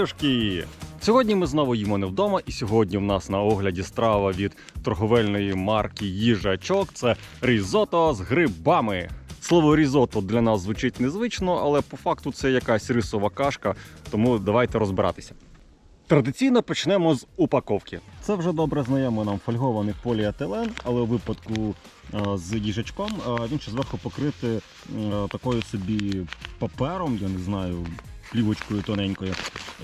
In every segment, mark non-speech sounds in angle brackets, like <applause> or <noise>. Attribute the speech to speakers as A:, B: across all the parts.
A: Вітаюшки! Сьогодні ми знову їмо не вдома, і сьогодні в нас на огляді страва від торговельної марки їжачок. Це різото з грибами. Слово різото для нас звучить незвично, але по факту це якась рисова кашка, тому давайте розбиратися. Традиційно почнемо з упаковки. Це вже добре знайомий нам фольгований поліетилен, але у випадку е, з їжачком е, він ще зверху покритий е, такою собі папером, я не знаю, плівочкою тоненькою,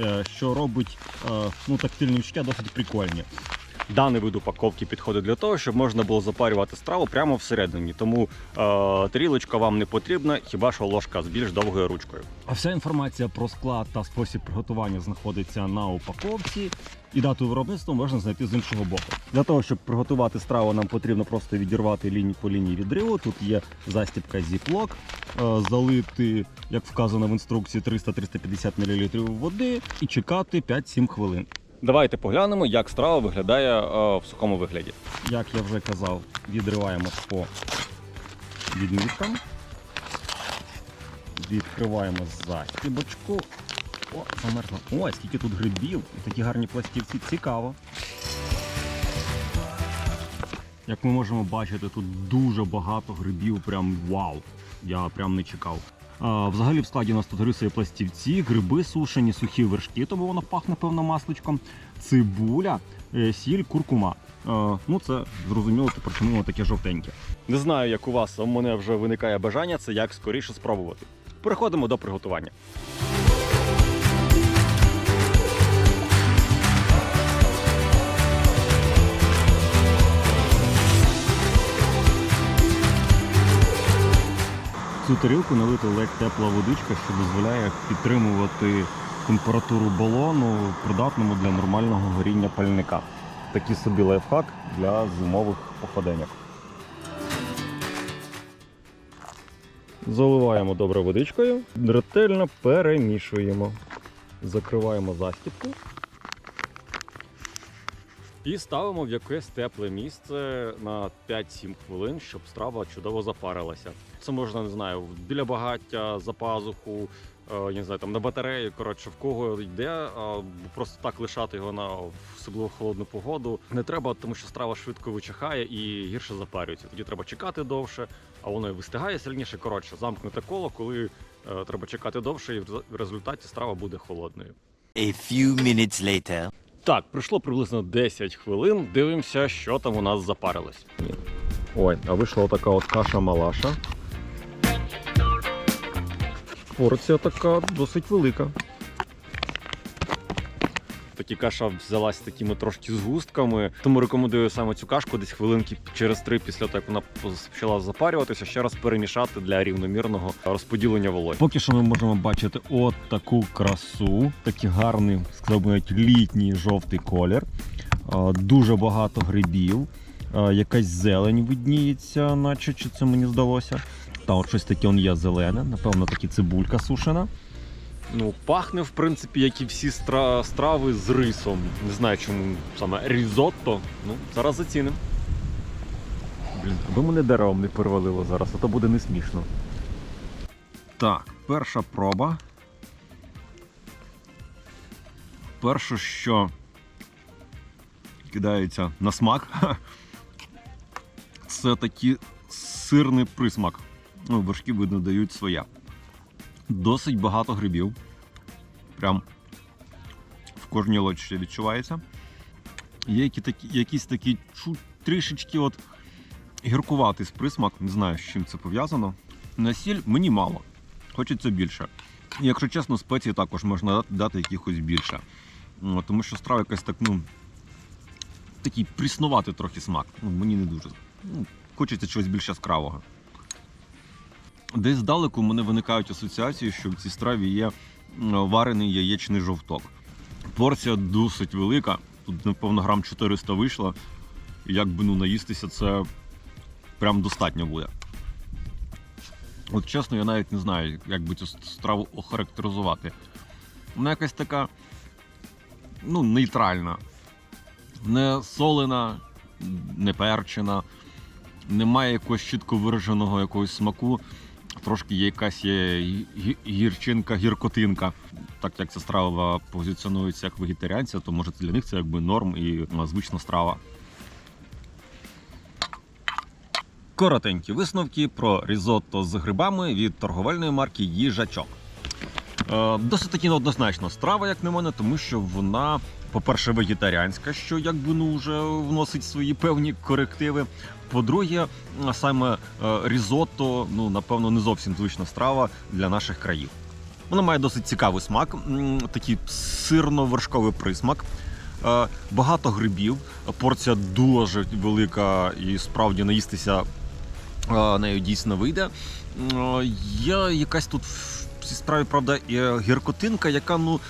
A: е, що робить е, ну, тактильні відчуття досить прикольні. Даний вид упаковки підходить для того, щоб можна було запарювати страву прямо всередині. Тому е, тарілочка вам не потрібна, хіба що ложка з більш довгою ручкою. А вся інформація про склад та спосіб приготування знаходиться на упаковці, і дату виробництва можна знайти з іншого боку. Для того, щоб приготувати страву, нам потрібно просто відірвати лінію по лінії відриву. Тут є застібка Ziploc, е, залити, як вказано в інструкції, 300-350 мл води і чекати 5-7 хвилин. Давайте поглянемо, як страва виглядає е, в сухому вигляді. Як я вже казав, відриваємо по відміткам. Відкриваємо застібочку. О, замерзло. Ой, скільки тут грибів і такі гарні пластівці. Цікаво. Як ми можемо бачити, тут дуже багато грибів, прям вау. Я прям не чекав. Взагалі в складі у нас тут рисові пластівці, гриби сушені, сухі вершки, тому воно пахне певно масличком, цибуля, е, сіль, куркума. Е, ну це зрозуміло, про чому воно таке жовтеньке. Не знаю, як у вас, в мене вже виникає бажання це як скоріше спробувати. Переходимо до приготування. Цю тарілку налита ледь тепла водичка, що дозволяє підтримувати температуру балону придатному для нормального горіння пальника. Такий собі лайфхак для зимових походеньок. Заливаємо добре водичкою, ретельно перемішуємо. Закриваємо застіпку. І ставимо в якесь тепле місце на 5-7 хвилин, щоб страва чудово запарилася. Це можна, не знаю, біля багаття, за пазуху, е, я не знаю, там на батареї. Коротше, в кого йде, просто так лишати його на особливо холодну погоду не треба, тому що страва швидко вичахає і гірше запарюється. Тоді треба чекати довше, а воно і вистигає сильніше. Коротше, замкнуте коло, коли е, треба чекати довше, і в результаті страва буде холодною.
B: A few minutes later.
A: Так, пройшло приблизно 10 хвилин. Дивимося, що там у нас запарилось. Ой, а вийшла така от каша малаша. Порція така досить велика. Такі каша взялась такими трошки згустками. Тому рекомендую саме цю кашку десь хвилинки через три після того, як вона почала запарюватися, ще раз перемішати для рівномірного розподілення вологи. Поки що ми можемо бачити от таку красу, такий гарний, навіть літній жовтий колір. Дуже багато грибів. Якась зелень видніється, наче чи це мені здалося. Та от щось таке он є зелене, напевно, таки цибулька сушена. Ну, пахне, в принципі, як і всі стра- страви з рисом. Не знаю, чому саме різотто. Ну, зараз зацінимо. Блін, аби мене деревом не перевалило зараз, а то буде не смішно. Так, перша проба. Перше, що кидається на смак, <laughs> це такий сирний присмак. Ну, вершки, видно, дають своє. Досить багато грибів. Прям в кожній лочці відчувається. Є які такі, якісь такі чу, трішечки от гіркуватий присмак, не знаю, з чим це пов'язано. На сіль мені мало, хочеться більше. І, Якщо чесно, спеції також можна дати, дати якихось більше. Ну, Тому що страва якась так, ну, такий пріснувати трохи смак. Ну, мені не дуже. Ну, хочеться чогось більш яскравого. Десь здалеку мене виникають асоціації, що в цій страві є варений яєчний жовток. Порція досить велика. Тут, напевно, грам 400 вийшло. І як би ну, наїстися, це прям достатньо буде. От чесно, я навіть не знаю, як би цю страву охарактеризувати. Вона якась така ну, нейтральна, не солена, не перчена, немає якогось чітко вираженого якогось смаку. Трошки є якась гірчинка, гіркотинка. Так як ця страва позиціонується як вегетаріанця, то може для них це якби норм і звична страва. Коротенькі висновки про різотто з грибами від торговельної марки Їжачок. Е, досить таки неоднозначна страва, як на мене, тому що вона, по-перше, вегетаріанська, що якби ну вже вносить свої певні корективи. По-друге, саме е, різотто, ну напевно, не зовсім звична страва для наших країв. Вона має досить цікавий смак, такий сирно-вершковий присмак. Е, Багато грибів, порція дуже велика і справді наїстися нею дійсно вийде. Є якась тут цій справі, правда, гіркотинка, яка ну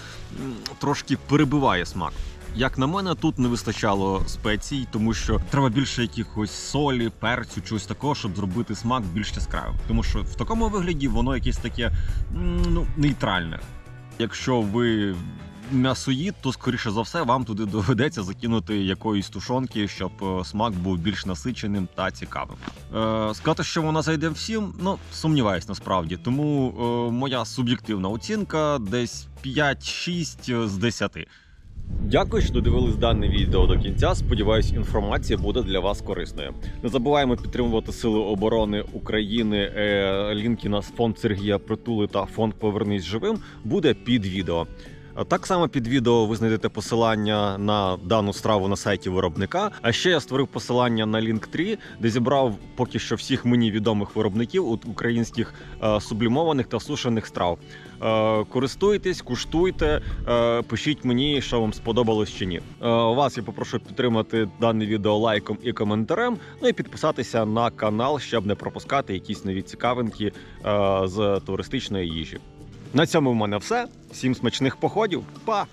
A: трошки перебиває смак. Як на мене, тут не вистачало спецій, тому що треба більше якихось солі, перцю, чогось такого, щоб зробити смак більш яскравим. Тому що в такому вигляді воно якесь таке ну, нейтральне. Якщо ви м'ясоїд, то скоріше за все вам туди доведеться закинути якоїсь тушонки, щоб е, смак був більш насиченим та цікавим. Е, сказати, що вона зайде всім, ну сумніваюсь насправді. Тому е, моя суб'єктивна оцінка десь 5-6 з 10. Дякую, що додивились дане відео до кінця. Сподіваюсь, інформація буде для вас корисною. Не забуваємо підтримувати Сили оборони України. Е, Лінки на фонд Сергія Притули та фонд Повернись живим буде під відео. А Так само під відео ви знайдете посилання на дану страву на сайті виробника. А ще я створив посилання на Linktree, де зібрав поки що всіх мені відомих виробників українських е, сублімованих та сушених страв. Е, користуйтесь, куштуйте, е, пишіть мені, що вам сподобалось чи ні. Е, вас я попрошу підтримати дане відео лайком і коментарем. Ну і підписатися на канал, щоб не пропускати якісь нові цікавинки е, з туристичної їжі. На цьому в мене все. Всім смачних походів. Па!